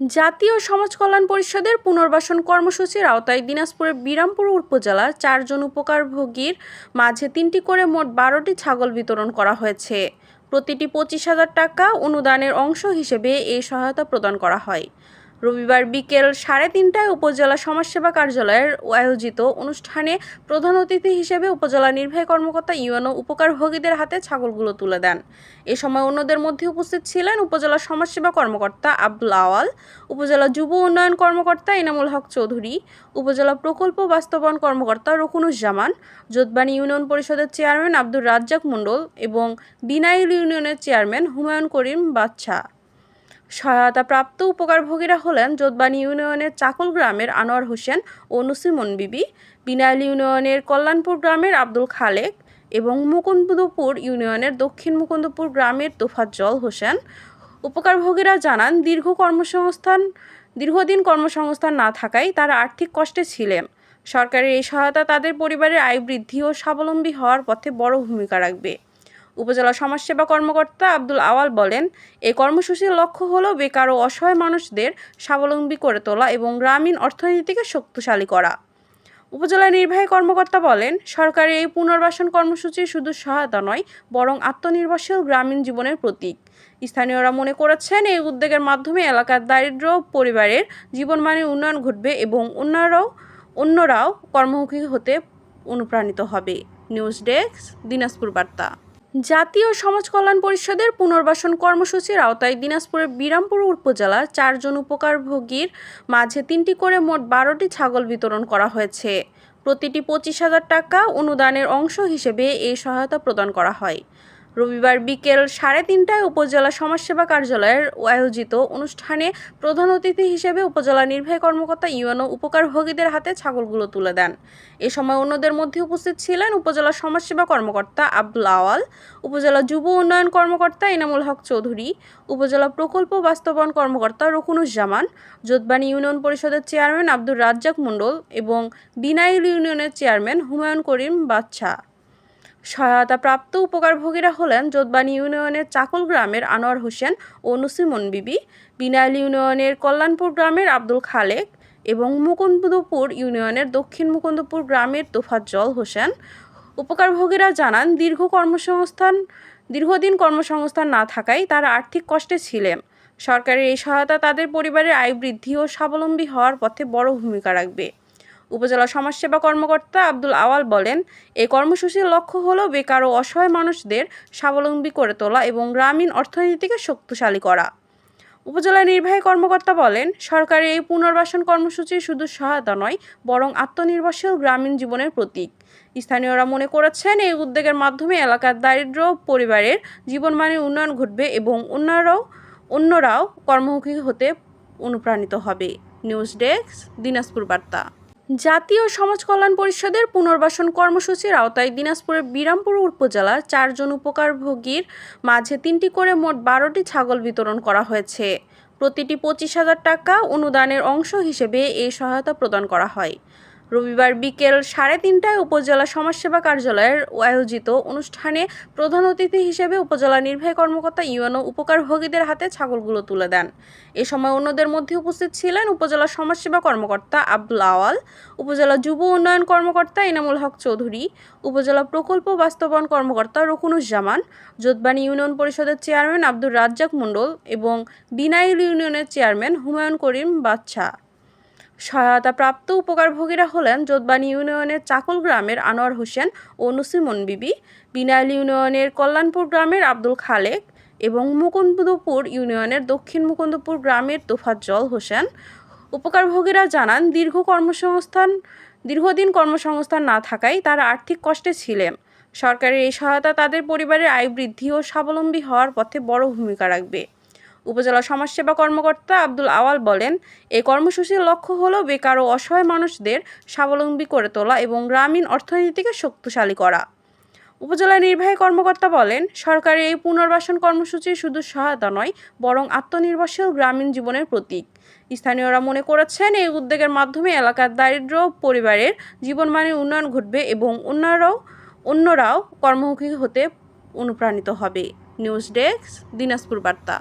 জাতীয় সমাজ কল্যাণ পরিষদের পুনর্বাসন কর্মসূচির আওতায় দিনাজপুরের বিরামপুর উপজেলার চারজন উপকারভোগীর মাঝে তিনটি করে মোট বারোটি ছাগল বিতরণ করা হয়েছে। প্রতিটি পঁচিশ হাজার টাকা অনুদানের অংশ হিসেবে এই সহায়তা প্রদান করা হয়। রবিবার বিকেল সাড়ে তিনটায় উপজেলা সমাজসেবা কার্যালয়ের আয়োজিত অনুষ্ঠানে প্রধান অতিথি হিসেবে উপজেলা নির্বাহী কর্মকর্তা ইউএনও উপকারভোগীদের হাতে ছাগলগুলো তুলে দেন। এ সময় অন্যদের মধ্যে উপস্থিত ছিলেন উপজেলা সমাজসেবা কর্মকর্তা আব্দুল আওয়াল, উপজেলা যুব উন্নয়ন কর্মকর্তা ইনামুল হক চৌধুরী, উপজেলা প্রকল্প বাস্তবায়ন কর্মকর্তা রকুনুজ্জামান যোধবাণী ইউনিয়ন পরিষদের চেয়ারম্যান আব্দুর রাজ্জাক মণ্ডল এবং বিনাইল ইউনিয়নের চেয়ারম্যান হুমায়ুন করিম বাচ্চা সহায়তাপ্রাপ্ত উপকারভোগীরা হলেন যোধবাণী ইউনিয়নের চাকল গ্রামের আনোয়ার হোসেন ও নসিমন বিবি, বিনাইল ইউনিয়নের কল্যাণপুর গ্রামের আব্দুল খালেক এবং মুকুন্দপুর ইউনিয়নের দক্ষিণ মুকুন্দপুর গ্রামের তোফাজ্জল হোসেন। উপকারভোগীরা জানান, দীর্ঘ কর্মসংস্থান, দীর্ঘদিন কর্মসংস্থান না থাকায় তারা আর্থিক কষ্টে ছিলেন। সরকারের এই সহায়তা তাদের পরিবারের আয় বৃদ্ধি ও স্বাবলম্বী হওয়ার পথে বড় ভূমিকা রাখবে। উপজেলা সমাজসেবা কর্মকর্তা আব্দুল আওয়াল বলেন এই কর্মসূচির লক্ষ্য হলো বেকার ও অসহায় মানুষদের স্বাবলম্বী করে তোলা এবং গ্রামীণ অর্থনীতিকে শক্তিশালী করা। উপজেলা নির্বাহী কর্মকর্তা বলেন, সরকারের এই পুনর্বাসন কর্মসূচি শুধু সহায়তা নয়, বরং আত্মনির্ভরশীল গ্রামীণ জীবনের প্রতীক। স্থানীয়রা মনে করেছেন, এই উদ্যোগের মাধ্যমে এলাকার দারিদ্র পরিবারের জীবনমানের উন্নয়ন ঘটবে এবং অন্যরাও অন্যরাও কর্মমুখী হতে অনুপ্রাণিত হবে। নিউজ ডেস্ক, দিনাজপুর বার্তা। জাতীয় সমাজ কল্যাণ পরিষদের পুনর্বাসন কর্মসূচির আওতায় দিনাজপুরের বিরামপুর উপজেলা চারজন উপকারভোগীর মাঝে তিনটি করে মোট বারোটি ছাগল বিতরণ করা হয়েছে। প্রতিটি পঁচিশ হাজার টাকা অনুদানের অংশ হিসেবে এই সহায়তা প্রদান করা হয়। রবিবার বিকেল সাড়ে তিনটায় উপজেলা সমাজসেবা কার্যালয়ের আয়োজিত অনুষ্ঠানে প্রধান অতিথি হিসেবে উপজেলা নির্বাহী কর্মকর্তা ইউএনও উপকারভোগীদের হাতে ছাগলগুলো তুলে দেন। এ সময় অন্যদের মধ্যে উপস্থিত ছিলেন উপজেলা সমাজসেবা কর্মকর্তা আব্দুল আওয়াল, উপজেলা যুব উন্নয়ন কর্মকর্তা ইনামুল হক চৌধুরী, উপজেলা প্রকল্প বাস্তবায়ন কর্মকর্তা রকুনুজ্জামান যোধবাণী ইউনিয়ন পরিষদের চেয়ারম্যান আব্দুর রাজ্জাক মণ্ডল এবং বিনাইল ইউনিয়নের চেয়ারম্যান হুমায়ুন করিম বাচ্চা সহায়তাপ্রাপ্ত উপকারভোগীরা হলেন যোধবাণী ইউনিয়নের চাকল গ্রামের আনোয়ার হোসেন ও নসিমন বিবি, বিনাইল ইউনিয়নের কল্যাণপুর গ্রামের আব্দুল খালেক এবং মুকুন্দপুর ইউনিয়নের দক্ষিণ মুকুন্দপুর গ্রামের তোফাজ্জল হোসেন। উপকারভোগীরা জানান, দীর্ঘ কর্মসংস্থান, দীর্ঘদিন কর্মসংস্থান না থাকায় তারা আর্থিক কষ্টে ছিলেন। সরকারের এই সহায়তা তাদের পরিবারের আয় বৃদ্ধি ও স্বাবলম্বী হওয়ার পথে বড় ভূমিকা রাখবে। উপজেলা সমাজসেবা কর্মকর্তা আব্দুল আওয়াল বলেন এই কর্মসূচির লক্ষ্য হলো বেকার ও অসহায় মানুষদের স্বাবলম্বী করে তোলা এবং গ্রামীণ অর্থনীতিকে শক্তিশালী করা। উপজেলা নির্বাহী কর্মকর্তা বলেন, সরকারের এই পুনর্বাসন কর্মসূচি শুধু সহায়তা নয়, বরং আত্মনির্ভরশীল গ্রামীণ জীবনের প্রতীক। স্থানীয়রা মনে করেছেন, এই উদ্যোগের মাধ্যমে এলাকার দারিদ্র পরিবারের জীবনমানের উন্নয়ন ঘটবে এবং অন্যরাও অন্যরাও কর্মমুখী হতে অনুপ্রাণিত হবে। নিউজ ডেস্ক, দিনাজপুর বার্তা। জাতীয় সমাজ কল্যাণ পরিষদের পুনর্বাসন কর্মসূচির আওতায় দিনাজপুরের বিরামপুর উপজেলার চারজন উপকারভোগীর মাঝে তিনটি করে মোট বারোটি ছাগল বিতরণ করা হয়েছে। প্রতিটি পঁচিশ হাজার টাকা অনুদানের অংশ হিসেবে এই সহায়তা প্রদান করা হয়। রবিবার বিকেল সাড়ে তিনটায় উপজেলা সমাজসেবা কার্যালয়ের আয়োজিত অনুষ্ঠানে প্রধান অতিথি হিসেবে উপজেলা নির্বাহী কর্মকর্তা ইউএনও উপকারভোগীদের হাতে ছাগলগুলো তুলে দেন। এ সময় অন্যদের মধ্যে উপস্থিত ছিলেন উপজেলা সমাজসেবা কর্মকর্তা আব্দুল আওয়াল, উপজেলা যুব উন্নয়ন কর্মকর্তা ইনামুল হক চৌধুরী, উপজেলা প্রকল্প বাস্তবায়ন কর্মকর্তা রকুনুজ্জামান যোধবাণী ইউনিয়ন পরিষদের চেয়ারম্যান আব্দুর রাজ্জাক মণ্ডল এবং বিনাইল ইউনিয়নের চেয়ারম্যান হুমায়ুন করিম বাচ্চা সহায়তাপ্রাপ্ত উপকারভোগীরা হলেন যোধবাণী ইউনিয়নের চাকল গ্রামের আনোয়ার হোসেন ও নসিমন বিবি, বিনাইল ইউনিয়নের কল্যাণপুর গ্রামের আব্দুল খালেক এবং মুকুন্দপুর ইউনিয়নের দক্ষিণ মুকুন্দপুর গ্রামের তোফাজ্জল হোসেন। উপকারভোগীরা জানান, দীর্ঘ কর্মসংস্থান, দীর্ঘদিন কর্মসংস্থান না থাকায় তারা আর্থিক কষ্টে ছিলেন। সরকারের এই সহায়তা তাদের পরিবারের আয় বৃদ্ধি ও স্বাবলম্বী হওয়ার পথে বড় ভূমিকা রাখবে। উপজেলা সমাজসেবা কর্মকর্তা আব্দুল আওয়াল বলেন এই কর্মসূচির লক্ষ্য হল বেকার ও অসহায় মানুষদের স্বাবলম্বী করে তোলা এবং গ্রামীণ অর্থনীতিকে শক্তিশালী করা। উপজেলা নির্বাহী কর্মকর্তা বলেন, সরকারের এই পুনর্বাসন কর্মসূচি শুধু সহায়তা নয়, বরং আত্মনির্ভরশীল গ্রামীণ জীবনের প্রতীক। স্থানীয়রা মনে করেছেন, এই উদ্যোগের মাধ্যমে এলাকার দারিদ্র পরিবারের জীবনমানের উন্নয়ন ঘটবে এবং অন্যরাও অন্যরাও কর্মমুখী হতে অনুপ্রাণিত হবে। নিউজ ডেস্ক, দিনাজপুর বার্তা।